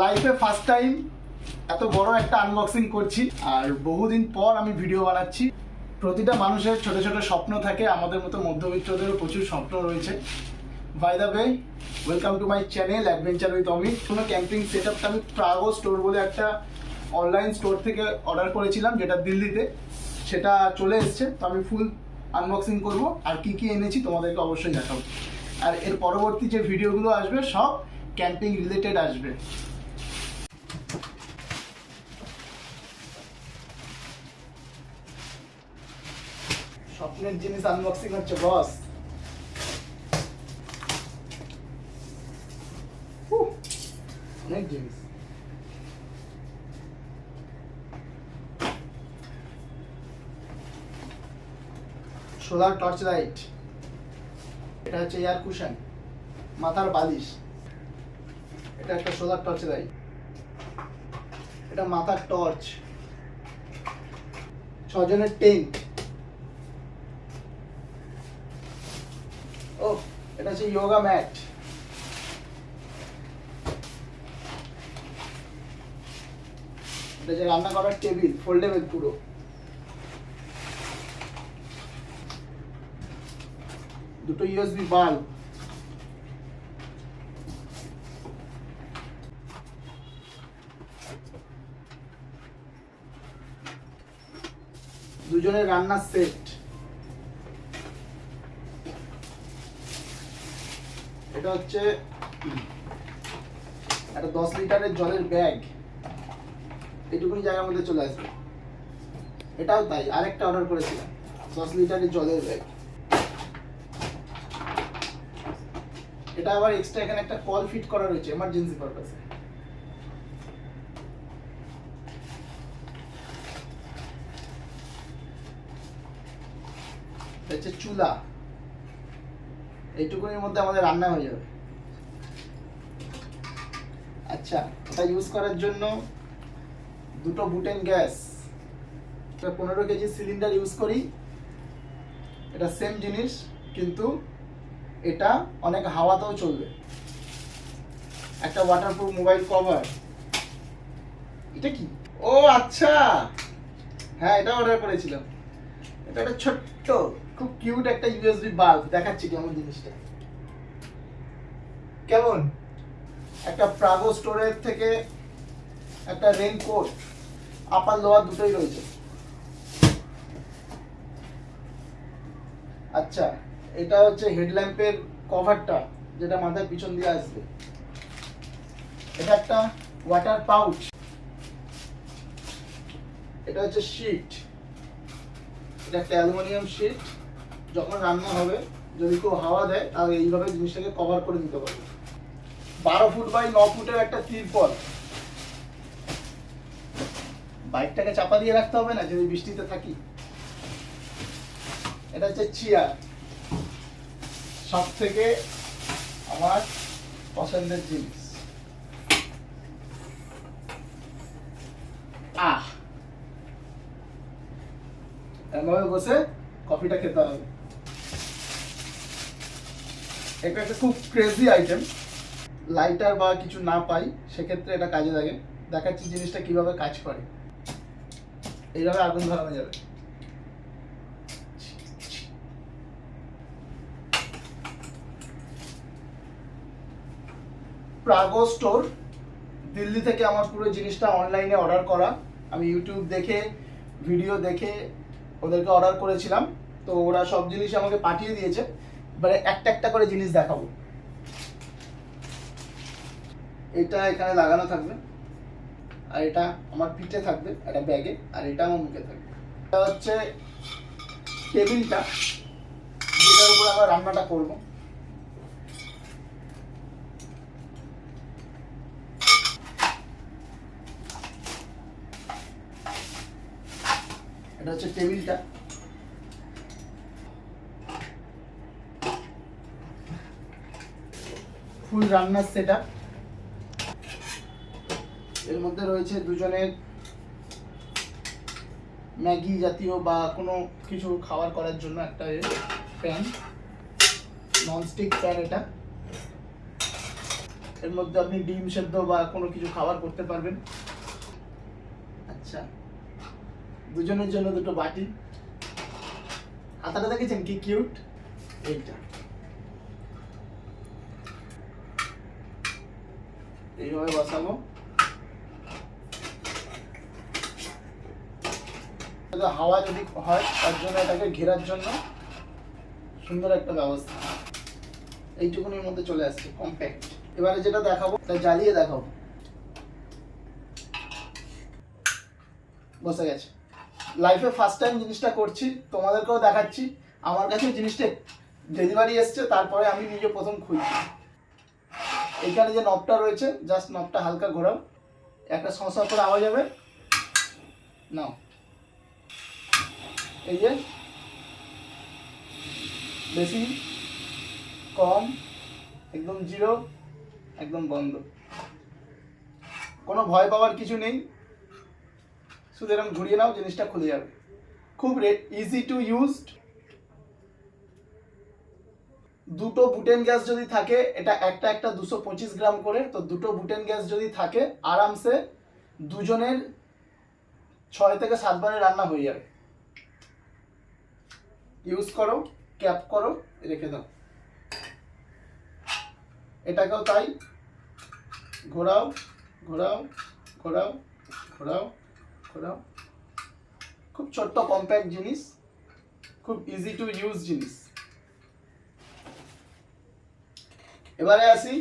লাইফে first time এত বড় একটা আনবক্সিং করছি, আর বহুদিন পর আমি ভিডিও বানাচ্ছি। প্রতিটা মানুষের ছোট ছোট স্বপ্ন থাকে, আমাদের মতো মধ্যবিত্তদেরও প্রচুর স্বপ্ন রয়েছে। By the way welcome to my channel adventure with Amit কোনো ক্যাম্পিং সেট আপটা আমি প্রাগো স্টোর বলে একটা অনলাইন স্টোর থেকে অর্ডার করেছিলাম, যেটা দিল্লিতে। সেটা চলে এসছে, তো আমি ফুল আনবক্সিং করব, আর কি কি এনেছি তোমাদেরকে অবশ্যই দেখাবো। আর এর পরবর্তী যে ভিডিওগুলো আসবে, সব ক্যাম্পিং রিলেটেড আসবে। স্বপ্নের জিনিস আনবক্সিং হচ্ছে বস অনেক জিনিস। সোলার টর্চ লাইট এটা হচ্ছে এয়ার কুশন মাথার বালিশ। এটা একটা সোলার টর্চ লাইট এটা মাথার টর্চ ছজনের টেন্ট ও এটা হচ্ছে যোগা ম্যাট এটা যে রান্না করার টেবিল ফোল্ডেবল পুরো দুটো ইউএসবি বাল্ব দুজনের রান্নার সেট এটা হচ্ছে একটা দশ লিটারের জলের ব্যাগ। এইটুকুনি জায়গার মধ্যে চলে আসবে। এটাও তাই, আরেকটা অর্ডার করেছিলাম, দশ লিটারের জলের ব্যাগ। এটা আবার এক্সট্রা এখানে একটা কল ফিট করা রয়েছে এমার্জেন্সি পারপাসে হচ্ছে চুলা। এইটুকুনির মধ্যে আমাদের রান্না হয়ে যাবে। আচ্ছা এটা ইউজ করার জন্য দুটো বুটেন গ্যাস পনেরো কেজি সিলিন্ডার ইউজ করি। এটা সেম জিনিস, কিন্তু এটা অনেক হাওয়াতেও চলবে। একটা ওয়াটারপ্রুফ মোবাইল কভার এটা কি? ও আচ্ছা! হ্যাঁ এটা অর্ডার করেছিলাম। এটা একটা ছোট্ট খুব কিউট একটা ইউএসবি বাল্ব দেখাচ্ছি কেমন জিনিসটা। কেমন? একটা প্রাগো স্টোরের থেকে একটা রেনকোট আপার লোয়ার দুটোই রয়েছে। আচ্ছা এটা হচ্ছে হেডল্যাম্পের কভারটা যেটা মাথার পিছন দিয়ে আসবে। এটা একটা ওয়াটার পাউচ এটা হচ্ছে শিট এটা একটা অ্যালুমিনিয়াম শিট যখন রান্না হবে, যদি কেউ হাওয়া দেয়, তাহলে এইভাবে জিনিসটাকে কভার করে নিতে পারবে। বারো ফুট বাই ন ফুটের একটা তিরপল। বাইকটাকে চাপা দিয়ে রাখতে হবে না, যদি বৃষ্টিতে থাকি। এটা হচ্ছে চেয়ার সব থেকে আমার পছন্দের জিনিস। আহ! এমনভাবে বসে কফিটা খেতে হবে। এটা একটা খুব ক্রেজি আইটেম লাইটার বা কিছু না পাই, সেক্ষেত্রে এটা কাজে লাগে। দেখাচ্ছি জিনিসটা কীভাবে কাজ করে। এইভাবে আগুন ধরানো যাবে। প্রাগো স্টোর দিল্লি থেকে আমার পুরো জিনিসটা অনলাইনে অর্ডার করা। আমি ইউটিউব দেখে ভিডিও দেখে ওদেরকে অর্ডার করেছিলাম। তো ওরা সব জিনিস আমাকে পাঠিয়ে দিয়েছে। এবারে একটা একটা করে জিনিস দেখাবো। এটা এখানে লাগানো থাকবে। আর এটা আমার পিঠে থাকবে, একটা ব্যাগে, আর এটা আমার মুখে থাকবে। এটা হচ্ছে টেবিলটা, যেটার উপর আমরা রান্নাটা করব। এটা হচ্ছে টেবিলটা। ফুল রান্নার সেট এর মধ্যে রয়েছে দুজনের ম্যাগি জাতীয় বা কোনো কিছু খাবার করার জন্য একটা প্যান ননস্টিক প্যান এটা। এর মধ্যে আপনি ডিম সেদ্ধ বা কোনো কিছু খাবার করতে পারবেন। আচ্ছা দুজনের জন্য দুটো বাটি। হাতাটা দেখেছেন কি কিউট এইটা। এইভাবে বসাবো। হাওয়া যদি হয়, তার জন্য এটাকে ঘেরার জন্য সুন্দর একটা ব্যবস্থা। এইটুকুনির মধ্যে চলে আসছে কম্প্যাক্ট এবারে যেটা দেখাবো তা জ্বালিয়ে দেখাবো। বসে গেছে। লাইফে ফার্স্ট টাইম জিনিসটা করছি, তোমাদেরকেও দেখাচ্ছি। আমার কাছে জিনিসটা ডেলিভারি এসছে, তারপরে আমি নিজে প্রথম খুলছি এইখানে যে নবটা রয়েছে জাস্ট নবটা হালকা ঘোরাও। একটা সংসা করে আওয়াজ হবে। নাও। এই যে, বেশি, কম, একদম জিরো, একদম বন্ধ। কোনো ভয় পাওয়ার কিছু নেই। শুধু এরকম ঘুরিয়ে নাও, জিনিসটা খুলে যাবে। খুব ইজি টু ইউজড দুটো বুটেন গ্যাস যদি থাকে, এটা একটা একটা দুশো পঁচিশ গ্রাম করে, তো দুটো বুটেন গ্যাস যদি থাকে, আরামসে দুজনের ছয় থেকে সাতবারের রান্না হয়ে যাবে। ইউজ করো ক্যাপ করো, রেখে দাও। এটাকেও তাই, ঘোরাও ঘোরাও ঘোরাও ঘোরাও ঘোরাও। খুব ছোট্ট কম্প্যাক্ট জিনিস, খুব ইজি টু ইউজ জিনিস। এবারে আসি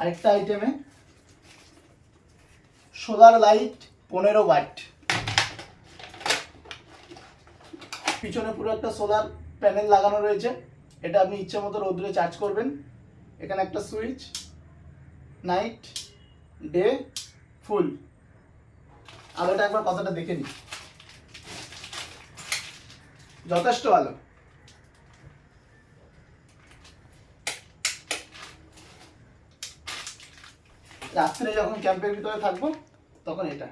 আরেকটা আইটেমে সোলার লাইট পনেরো ওয়াট পিছনে পুরো একটা সোলার প্যানেল লাগানো রয়েছে। এটা আপনি ইচ্ছে মতো রোদ্রে চার্জ করবেন। এখানে একটা সুইচ নাইট ডে ফুল আলোটা একবার কথাটা দেখে নিই। যথেষ্ট আলো। রাত্রে যখন ক্যাম্পের ভিতরে থাকব, তখন এটা।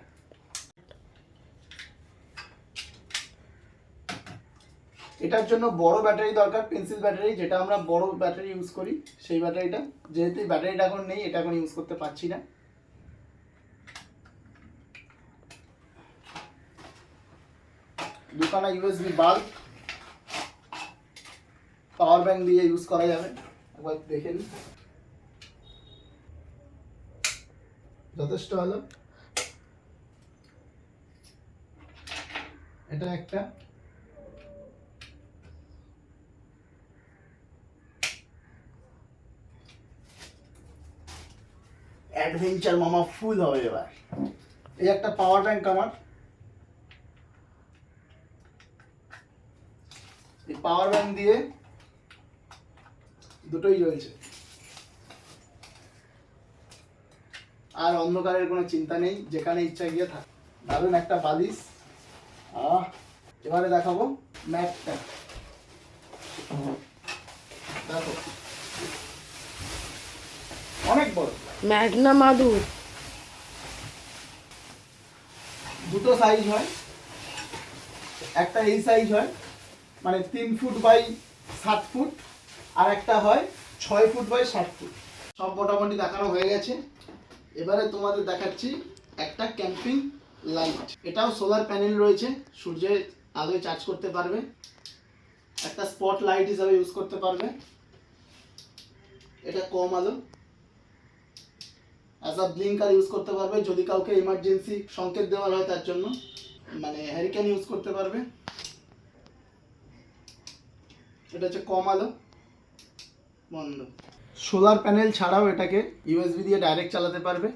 এটার জন্য বড় ব্যাটারি দরকার পেন্সিল ব্যাটারি, যেটা আমরা বড় ব্যাটারি ইউজ করি, সেই ব্যাটারিটা। যেহেতু ব্যাটারিটা এখন নেই, এটা এখন ইউজ করতে পারছি না। দুখানা ইউএসবি বাল্ব পাওয়ার ব্যাংক দিয়ে ইউজ করা যাবে। একবার দেখে নিই। যথেষ্ট ভালো এটা একটা। অ্যাডভেঞ্চার মামা ফুল হবে এবার। এই একটা পাওয়ার ব্যাংক আমার। এই পাওয়ার ব্যাংক দিয়ে দুটোই জ্বলছে আর অন্ধকারের কোনো চিন্তা নেই যেখানে ইচ্ছা গিয়ে থাক। দারুণ একটা বালিশ। আহ এবারে দেখাবো ম্যাটটা দেখো। অনেক বড়। ম্যাগনা মাদুর দুটো সাইজ হয়। একটা এই সাইজ হয় মানে তিন ফুট বাই সাত ফুট আর একটা হয় ছয় ফুট বাই ষাট ফুট সব মোটামুটি দেখানো হয়ে গেছে। এবারে তোমাদের দেখাচ্ছি একটা ক্যাম্পিং লাইট। এটাও সোলার প্যানেল রয়েছে, সূর্যের আলোয় চার্জ করতে পারবে। একটা স্পট লাইট হিসাবে ইউজ করতে পারবে। এটা কম আলো। অ্যাজ আ ব্লিঙ্কার ইউজ করতে পারবে, যদি কাউকে ইমার্জেন্সি সংকেত দেওয়ার হয় তার জন্য। মানে হ্যারিকেন ইউজ করতে পারবে। এটা হচ্ছে কম আলো। বন্ধ। সোলার প্যানেল ছাড়াও এটাকে ইউএসবি দিয়ে ডাইরেক্ট চালাতে পারবে।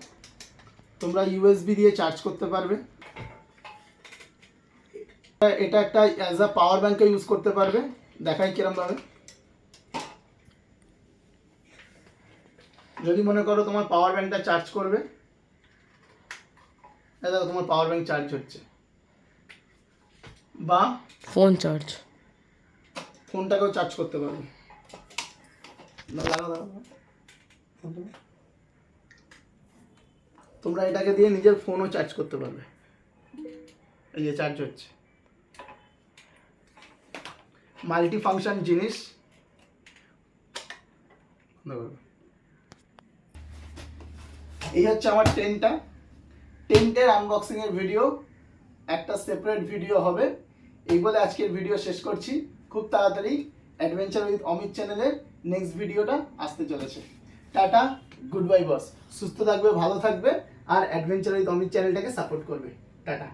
তোমরা ইউএসবি দিয়ে চার্জ করতে পারবে। এটা একটা অ্যাজ আ পাওয়ার ব্যাংকে ইউজ করতে পারবে। দেখাই কিরম ভাবে যদি মনে করো তোমার পাওয়ার ব্যাঙ্কটা চার্জ করবে দেখো তোমার পাওয়ার ব্যাঙ্ক চার্জ হচ্ছে। বা ফোন চার্জ ফোনটাকেও চার্জ করতে পারবে। তোমরা এটাকে দিয়ে নিজের ফোনও চার্জ করতে পারবে। এই যে চার্জ হচ্ছে। মাল্টি ফাংশন জিনিস এই হচ্ছে আমার টেন্টটা টেন্টের আনবক্সিং এর ভিডিও একটা সেপারেট ভিডিও হবে। এই বলে আজকের ভিডিও শেষ করছি। খুব তাড়াতাড়ি অ্যাডভেঞ্চার উইথ অমিত চ্যানেলের নেক্সট ভিডিওটা আসতে চলেছে। টাটা গুড বাই বস সুস্থ থাকবে, ভালো থাকবে, আর অ্যাডভেঞ্চার উইথ অমিত চ্যানেলটাকে সাপোর্ট করবে। টাটা।